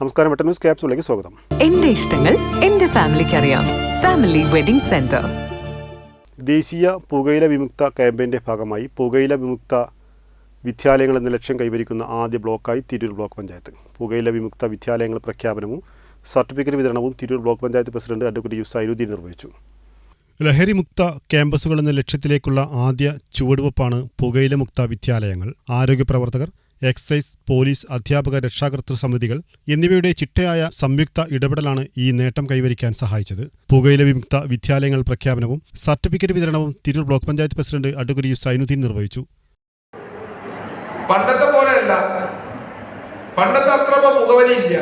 നമസ്കാരം വെട്ട ന്യൂസ് ക്യാപ്സിലേക്ക് സ്വാഗതം. എന്റെ ഇഷ്ടങ്ങൾ എന്റെ ഫാമിലിക്ക് അറിയാം ഫാമിലി വെഡിംഗ് സെന്റർ. ദേശീയ പുകയില വിമുക്ത ക്യാമ്പയിന്റെ ഭാഗമായി പുകയില വിമുക്ത വിദ്യാലയങ്ങൾ എന്ന ലക്ഷ്യം കൈവരിക്കുന്ന ആദ്യ ബ്ലോക്കായി തിരൂർ ബ്ലോക്ക് പഞ്ചായത്ത്. പുകയില വിമുക്ത വിദ്യാലയങ്ങൾ പ്രഖ്യാപനവും സർട്ടിഫിക്കറ്റ് വിതരണവും Tirur block panchayat president advocate U Sairuddin നിർവഹിച്ചു. ലഹരിമുക്ത ക്യാമ്പസുകൾ എന്ന ലക്ഷ്യത്തിലേക്കുള്ള ആദ്യ ചുവടുവെപ്പാണ് പുകയിലമുക്ത വിദ്യാലയങ്ങൾ. ആരോഗ്യപ്രവർത്തകർ എക്സൈസ് പോലീസ് അധ്യാപക രക്ഷാകർതൃ സമിതികൾ എന്നിവയുടെ ചിട്ടയായ സംയുക്ത ഇടപെടലാണ് ഈ നേട്ടം കൈവരിക്കാൻ സഹായിച്ചത്. പുകയില വിമുക്ത വിദ്യാലയങ്ങൾ പ്രഖ്യാപനവും സർട്ടിഫിക്കറ്റ് വിതരണവും Tirur block panchayat president advocate U Sainuddin നിർവഹിച്ചു. പണ്ടത്തെ പോലെയല്ല. പണ്ടത്തെ ഇപ്പൊ ഇല്ല.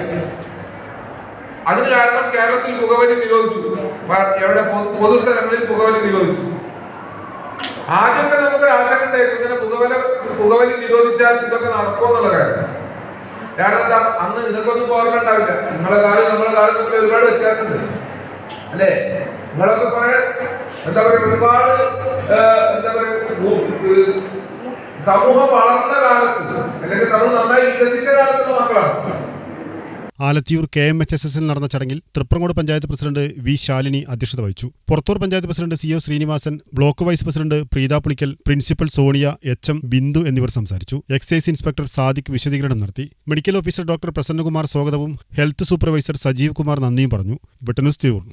അതിന് കാരണം കേരളത്തിൽ പുകവലി നിരോധിച്ചു. എവിടെ പൊതുസ്ഥലങ്ങളിൽ പുകവലി നിരോധിച്ചു. ആദ്യമൊക്കെ നമുക്ക് ആശങ്ക ഉണ്ടായിരുന്നു ഇങ്ങനെ പുകവല പുകവലി നിരോധിച്ചാൽ ഇതൊക്കെ നടക്കുമെന്നുള്ള കാര്യം. കാരണം എന്താ? അന്ന് നിങ്ങൾക്കൊന്നും ഓർമ്മ ഉണ്ടാവില്ല. നിങ്ങളെ കാലം നമ്മളെ കാലം തമ്മിൽ ഒരുപാട് വ്യത്യാസമുണ്ട്. അല്ലേ? നിങ്ങളൊക്കെ കുറെ എന്താ പറയുക ഒരുപാട് എന്താ പറയുക സമൂഹം വളർന്ന കാലത്ത് അല്ലെങ്കിൽ നമ്മൾ നന്നായി വികസിച്ച കാലത്തുള്ള മക്കളാണ്. Alathiyur K M H S എസിൽ നടന്ന ചടങ്ങിൽ തൃപ്രങ്ങോട് പഞ്ചായത്ത് പ്രസിഡന്റ് വി ശാലിനി അധ്യക്ഷത വഹിച്ചു. Purathur panchayat president C O Srinivasan block vice president Preetha Pulikkal principal Sonia H M Bindu എന്നിവർ സംസാരിച്ചു. എക്സൈസ് ഇൻസ്പെക്ടർ സാദിഖ് വിശദീകരണം നടത്തി. മെഡിക്കൽ ഓഫീസർ ഡോക്ടർ പ്രസന്നകുമാർ സ്വാഗതവും ഹെൽത്ത് സൂപ്പർവൈസർ സജീവ് കുമാർ നന്ദിയും പറഞ്ഞു. വെട്ടന്യൂസ് തിരൂർ.